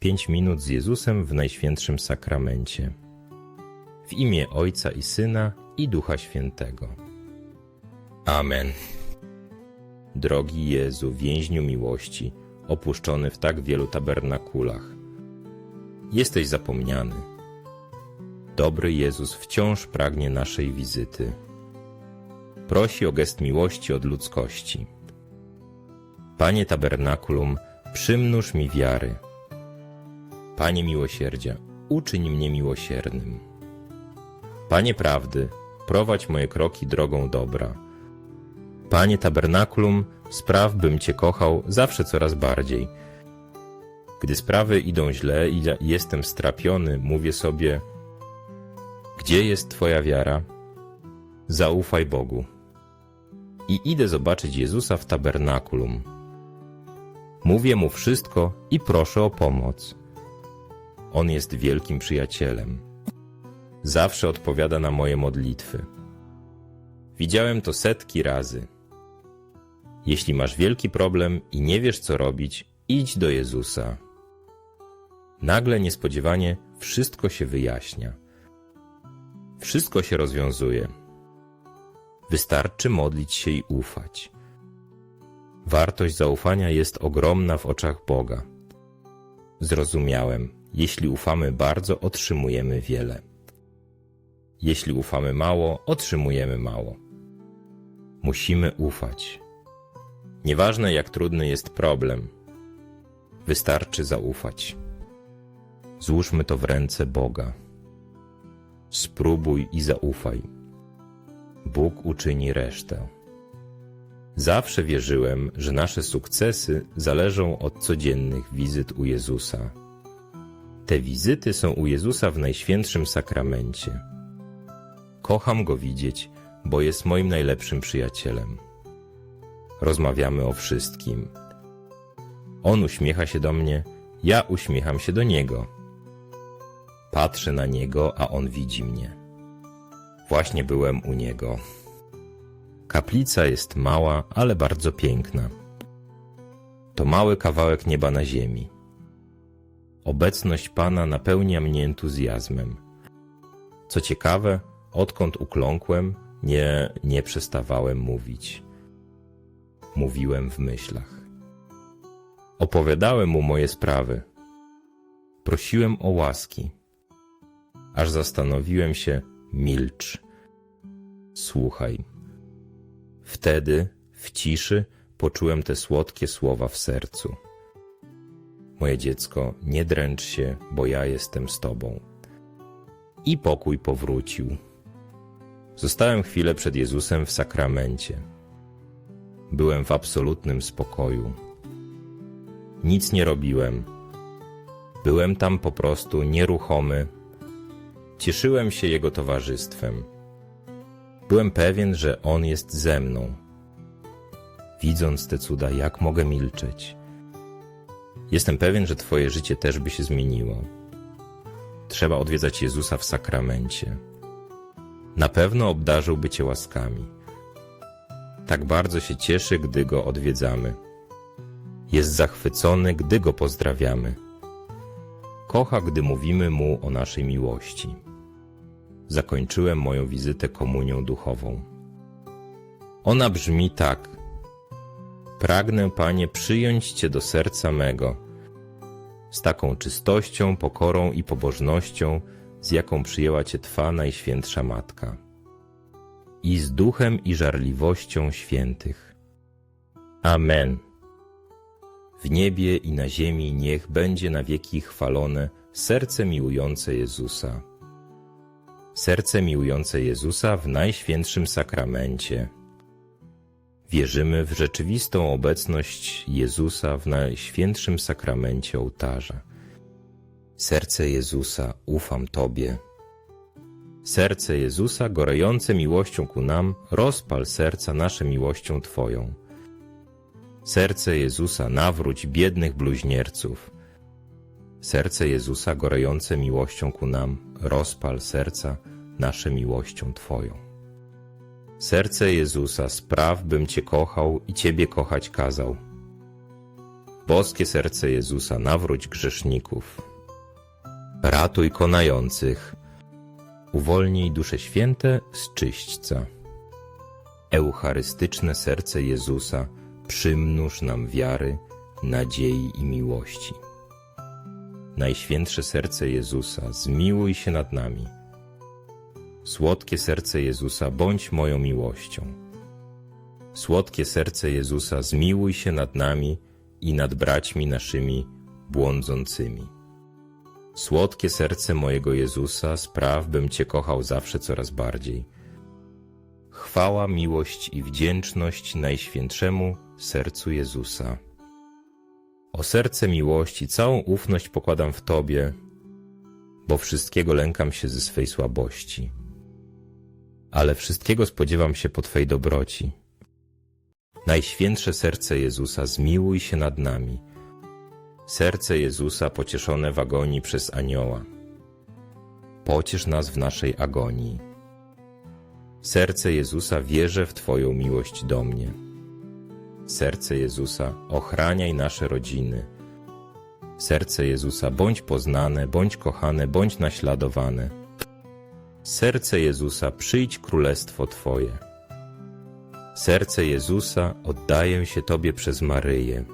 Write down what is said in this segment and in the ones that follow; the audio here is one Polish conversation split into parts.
5 minut z Jezusem w Najświętszym Sakramencie. W imię Ojca i Syna i Ducha Świętego. Amen. Drogi Jezu, więźniu miłości, opuszczony w tak wielu tabernakulach, jesteś zapomniany. Dobry Jezus wciąż pragnie naszej wizyty. Prosi o gest miłości od ludzkości. Panie tabernakulum, przymnóż mi wiary. Panie miłosierdzia, uczyń mnie miłosiernym. Panie prawdy, prowadź moje kroki drogą dobra. Panie tabernakulum, spraw, bym Cię kochał zawsze coraz bardziej. Gdy sprawy idą źle i jestem strapiony, mówię sobie: Gdzie jest Twoja wiara? Zaufaj Bogu. I idę zobaczyć Jezusa w tabernakulum. Mówię mu wszystko i proszę o pomoc. On jest wielkim przyjacielem. Zawsze odpowiada na moje modlitwy. Widziałem to setki razy. Jeśli masz wielki problem i nie wiesz co robić, idź do Jezusa. Nagle niespodziewanie wszystko się wyjaśnia. Wszystko się rozwiązuje. Wystarczy modlić się i ufać. Wartość zaufania jest ogromna w oczach Boga. Zrozumiałem, jeśli ufamy bardzo, otrzymujemy wiele. Jeśli ufamy mało, otrzymujemy mało. Musimy ufać. Nieważne jak trudny jest problem, wystarczy zaufać. Złóżmy to w ręce Boga. Spróbuj i zaufaj. Bóg uczyni resztę. Zawsze wierzyłem, że nasze sukcesy zależą od codziennych wizyt u Jezusa. Te wizyty są u Jezusa w Najświętszym Sakramencie. Kocham Go widzieć, bo jest moim najlepszym przyjacielem. Rozmawiamy o wszystkim. On uśmiecha się do mnie, ja uśmiecham się do Niego. Patrzę na Niego, a On widzi mnie. Właśnie byłem u Niego. Kaplica jest mała, ale bardzo piękna. To mały kawałek nieba na ziemi. Obecność Pana napełnia mnie entuzjazmem. Co ciekawe, odkąd ukląkłem, nie, nie przestawałem mówić. Mówiłem w myślach. Opowiadałem mu moje sprawy. Prosiłem o łaski. Aż zastanowiłem się, milcz. Słuchaj. Wtedy, w ciszy, poczułem te słodkie słowa w sercu. Moje dziecko, nie dręcz się, bo ja jestem z tobą. I pokój powrócił. Zostałem chwilę przed Jezusem w sakramencie. Byłem w absolutnym spokoju. Nic nie robiłem. Byłem tam po prostu nieruchomy. Cieszyłem się Jego towarzystwem. Byłem pewien, że On jest ze mną. Widząc te cuda, jak mogę milczeć? Jestem pewien, że Twoje życie też by się zmieniło. Trzeba odwiedzać Jezusa w sakramencie. Na pewno obdarzyłby Cię łaskami. Tak bardzo się cieszy, gdy Go odwiedzamy. Jest zachwycony, gdy Go pozdrawiamy. Kocha, gdy mówimy Mu o naszej miłości. Zakończyłem moją wizytę komunią duchową. Ona brzmi tak. Pragnę, Panie, przyjąć Cię do serca mego, z taką czystością, pokorą i pobożnością, z jaką przyjęła Cię Twa Najświętsza Matka, i z duchem i żarliwością świętych. Amen. W niebie i na ziemi niech będzie na wieki chwalone serce miłujące Jezusa. Serce miłujące Jezusa w Najświętszym Sakramencie. Wierzymy w rzeczywistą obecność Jezusa w Najświętszym Sakramencie ołtarza. Serce Jezusa, ufam Tobie. Serce Jezusa, gorejące miłością ku nam, rozpal serca nasze miłością Twoją. Serce Jezusa, nawróć biednych bluźnierców. Serce Jezusa, gorejące miłością ku nam, rozpal serca nasze miłością Twoją. Serce Jezusa, spraw, bym Cię kochał i Ciebie kochać kazał. Boskie serce Jezusa, nawróć grzeszników. Ratuj konających. Uwolnij dusze święte z czyśćca. Eucharystyczne serce Jezusa, przymnóż nam wiary, nadziei i miłości. Najświętsze serce Jezusa, zmiłuj się nad nami. Słodkie serce Jezusa, bądź moją miłością. Słodkie serce Jezusa, zmiłuj się nad nami i nad braćmi naszymi błądzącymi. Słodkie serce mojego Jezusa, spraw, bym Cię kochał zawsze coraz bardziej. Chwała, miłość i wdzięczność Najświętszemu sercu Jezusa. O serce miłości, całą ufność pokładam w Tobie, bo wszystkiego lękam się ze swej słabości. Ale wszystkiego spodziewam się po Twej dobroci. Najświętsze serce Jezusa, zmiłuj się nad nami. Serce Jezusa pocieszone w agonii przez anioła. Pociesz nas w naszej agonii. Serce Jezusa wierzę w Twoją miłość do mnie. Serce Jezusa, ochraniaj nasze rodziny. Serce Jezusa, bądź poznane, bądź kochane, bądź naśladowane. Serce Jezusa, przyjdź królestwo Twoje. Serce Jezusa, oddaję się Tobie przez Maryję.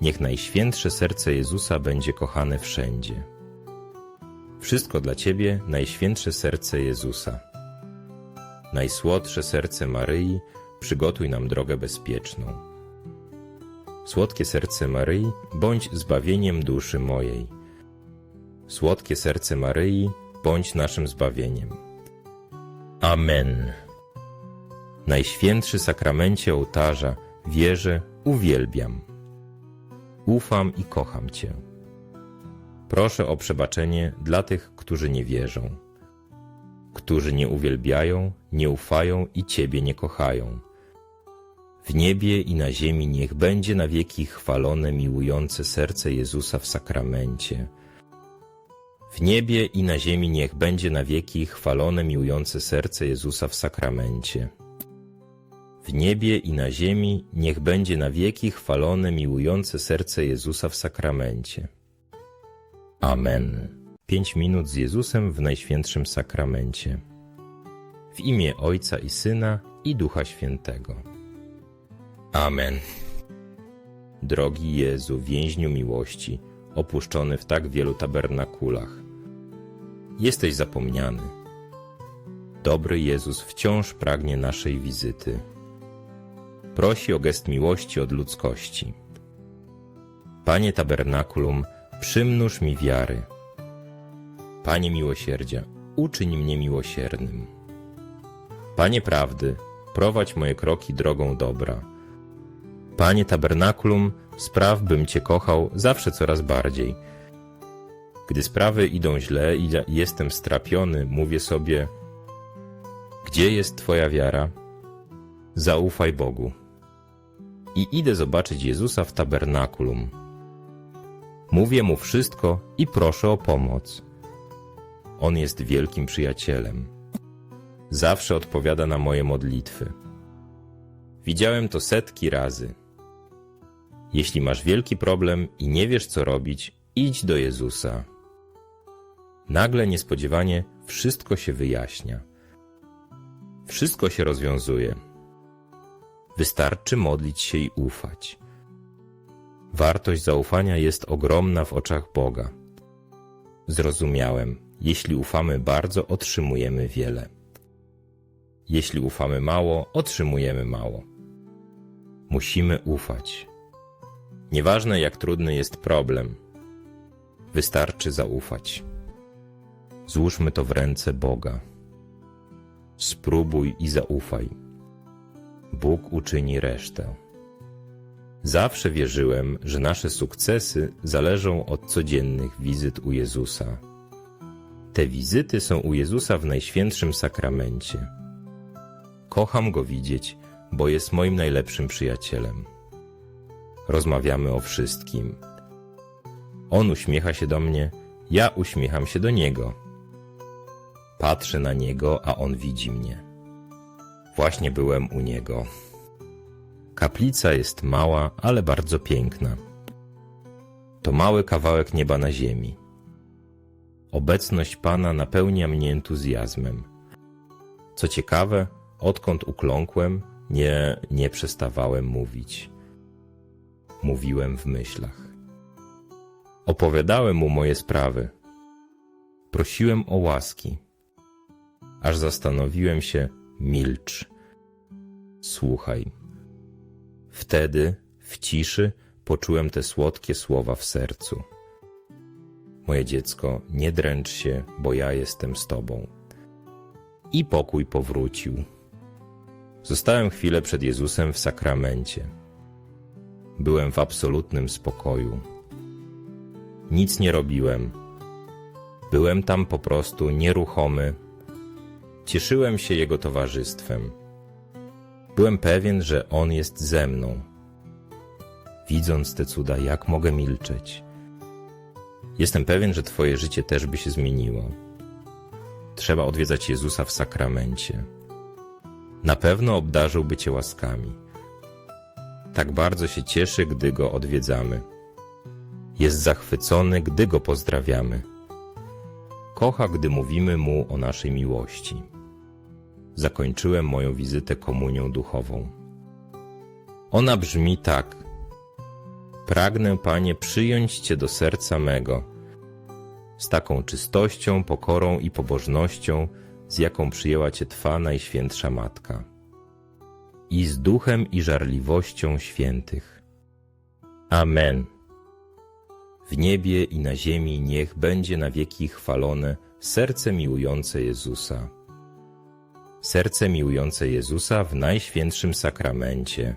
Niech najświętsze serce Jezusa będzie kochane wszędzie. Wszystko dla Ciebie, najświętsze serce Jezusa. Najsłodsze serce Maryi, przygotuj nam drogę bezpieczną. Słodkie serce Maryi, bądź zbawieniem duszy mojej. Słodkie serce Maryi, bądź naszym zbawieniem. Amen. Najświętszy sakramencie ołtarza, wierzę, uwielbiam. Ufam i kocham Cię. Proszę o przebaczenie dla tych, którzy nie wierzą, którzy nie uwielbiają, nie ufają i Ciebie nie kochają. W niebie i na ziemi niech będzie na wieki chwalone miłujące serce Jezusa w sakramencie. W niebie i na ziemi niech będzie na wieki chwalone miłujące serce Jezusa w sakramencie. W niebie i na ziemi niech będzie na wieki chwalone miłujące serce Jezusa w sakramencie. Amen. Pięć minut z Jezusem w Najświętszym Sakramencie. W imię Ojca i Syna i Ducha Świętego. Amen. Drogi Jezu, więźniu miłości, opuszczony w tak wielu tabernakulach, jesteś zapomniany. Dobry Jezus wciąż pragnie naszej wizyty. Prosi o gest miłości od ludzkości. Panie tabernakulum, przymnóż mi wiary. Panie miłosierdzia, uczyń mnie miłosiernym. Panie prawdy, prowadź moje kroki drogą dobra. Panie tabernakulum, spraw, bym Cię kochał zawsze coraz bardziej. Gdy sprawy idą źle i jestem strapiony, mówię sobie: Gdzie jest Twoja wiara? Zaufaj Bogu. I idę zobaczyć Jezusa w tabernakulum. Mówię mu wszystko i proszę o pomoc. On jest wielkim przyjacielem. Zawsze odpowiada na moje modlitwy. Widziałem to setki razy. Jeśli masz wielki problem i nie wiesz co robić, idź do Jezusa. Nagle niespodziewanie wszystko się wyjaśnia. Wszystko się rozwiązuje. Wystarczy modlić się i ufać. Wartość zaufania jest ogromna w oczach Boga. Zrozumiałem, jeśli ufamy bardzo, otrzymujemy wiele. Jeśli ufamy mało, otrzymujemy mało. Musimy ufać. Nieważne jak trudny jest problem, wystarczy zaufać. Złóżmy to w ręce Boga. Spróbuj i zaufaj. Bóg uczyni resztę. Zawsze wierzyłem, że nasze sukcesy zależą od codziennych wizyt u Jezusa. Te wizyty są u Jezusa w Najświętszym Sakramencie. Kocham Go widzieć, bo jest moim najlepszym przyjacielem. Rozmawiamy o wszystkim. On uśmiecha się do mnie, ja uśmiecham się do Niego. Patrzę na Niego, a On widzi mnie. Właśnie byłem u Niego. Kaplica jest mała, ale bardzo piękna. To mały kawałek nieba na ziemi. Obecność Pana napełnia mnie entuzjazmem. Co ciekawe, odkąd ukląkłem, nie, nie przestawałem mówić. Mówiłem w myślach. Opowiadałem mu moje sprawy. Prosiłem o łaski. Aż zastanowiłem się, milcz. Słuchaj. Wtedy, w ciszy, poczułem te słodkie słowa w sercu. Moje dziecko, nie dręcz się, bo ja jestem z tobą. I pokój powrócił. Zostałem chwilę przed Jezusem w sakramencie. Byłem w absolutnym spokoju. Nic nie robiłem. Byłem tam po prostu nieruchomy. Cieszyłem się Jego towarzystwem. Byłem pewien, że On jest ze mną. Widząc te cuda, jak mogę milczeć? Jestem pewien, że Twoje życie też by się zmieniło. Trzeba odwiedzać Jezusa w sakramencie. Na pewno obdarzyłby Cię łaskami. Tak bardzo się cieszy, gdy Go odwiedzamy. Jest zachwycony, gdy Go pozdrawiamy. Kocha, gdy mówimy Mu o naszej miłości. Zakończyłem moją wizytę komunią duchową. Ona brzmi tak. Pragnę, Panie, przyjąć Cię do serca mego, z taką czystością, pokorą i pobożnością, z jaką przyjęła Cię Twa Najświętsza Matka, i z duchem i żarliwością świętych. Amen. W niebie i na ziemi niech będzie na wieki chwalone serce miłujące Jezusa. Serce miłujące Jezusa w Najświętszym Sakramencie.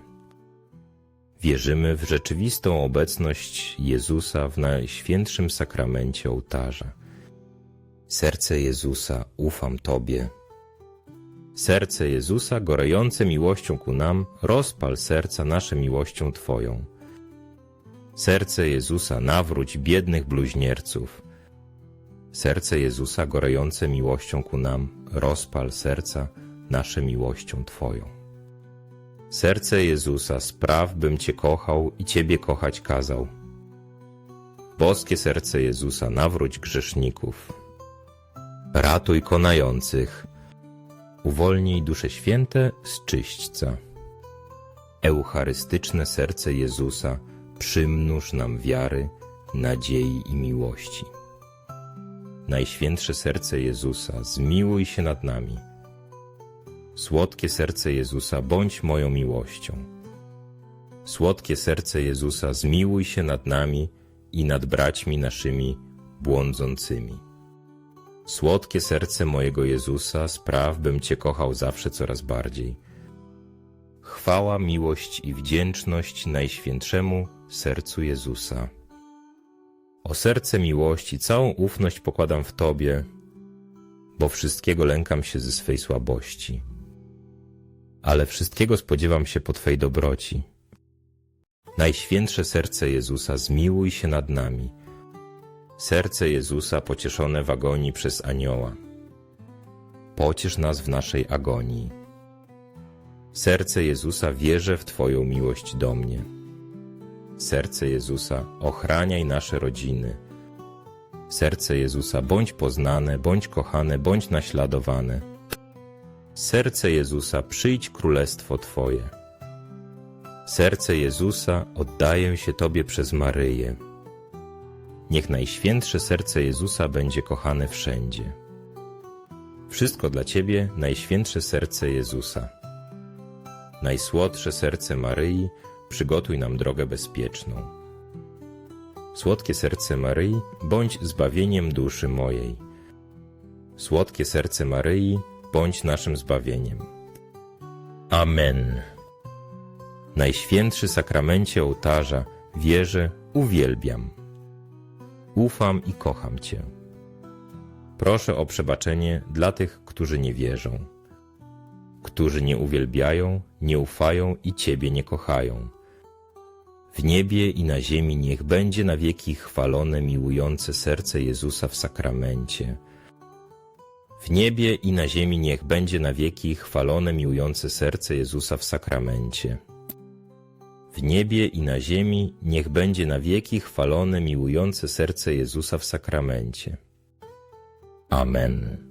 Wierzymy w rzeczywistą obecność Jezusa w Najświętszym Sakramencie ołtarza. Serce Jezusa, ufam Tobie. Serce Jezusa, gorejące miłością ku nam, rozpal serca nasze miłością Twoją. Serce Jezusa, nawróć biednych bluźnierców. Serce Jezusa, gorejące miłością ku nam, rozpal serca nasze miłością Twoją. Serce Jezusa, spraw, bym Cię kochał i Ciebie kochać kazał. Boskie serce Jezusa, nawróć grzeszników. Ratuj konających. Uwolnij dusze święte z czyśćca. Eucharystyczne serce Jezusa, przymnóż nam wiary, nadziei i miłości. Najświętsze serce Jezusa, zmiłuj się nad nami. Słodkie serce Jezusa, bądź moją miłością. Słodkie serce Jezusa, zmiłuj się nad nami i nad braćmi naszymi błądzącymi. Słodkie serce mojego Jezusa, spraw, bym Cię kochał zawsze coraz bardziej. Chwała, miłość i wdzięczność Najświętszemu sercu Jezusa. O serce miłości, całą ufność pokładam w Tobie, bo wszystkiego lękam się ze swej słabości. Ale wszystkiego spodziewam się po Twej dobroci. Najświętsze serce Jezusa, zmiłuj się nad nami. Serce Jezusa pocieszone w agonii przez anioła. Pociesz nas w naszej agonii. Serce Jezusa wierzę w Twoją miłość do mnie. Serce Jezusa, ochraniaj nasze rodziny. Serce Jezusa, bądź poznane, bądź kochane, bądź naśladowane. Serce Jezusa, przyjdź królestwo Twoje. Serce Jezusa, oddaję się Tobie przez Maryję. Niech Najświętsze Serce Jezusa będzie kochane wszędzie. Wszystko dla Ciebie, Najświętsze Serce Jezusa. Najsłodsze Serce Maryi, przygotuj nam drogę bezpieczną. Słodkie Serce Maryi, bądź zbawieniem duszy mojej. Słodkie Serce Maryi, bądź naszym zbawieniem. Amen. Najświętszy sakramencie ołtarza, wierzę, uwielbiam. Ufam i kocham Cię. Proszę o przebaczenie dla tych, którzy nie wierzą, którzy nie uwielbiają, nie ufają i Ciebie nie kochają. W niebie i na ziemi niech będzie na wieki chwalone miłujące serce Jezusa w sakramencie. W niebie i na ziemi niech będzie na wieki chwalone miłujące serce Jezusa w sakramencie. W niebie i na ziemi niech będzie na wieki chwalone miłujące serce Jezusa w sakramencie. Amen.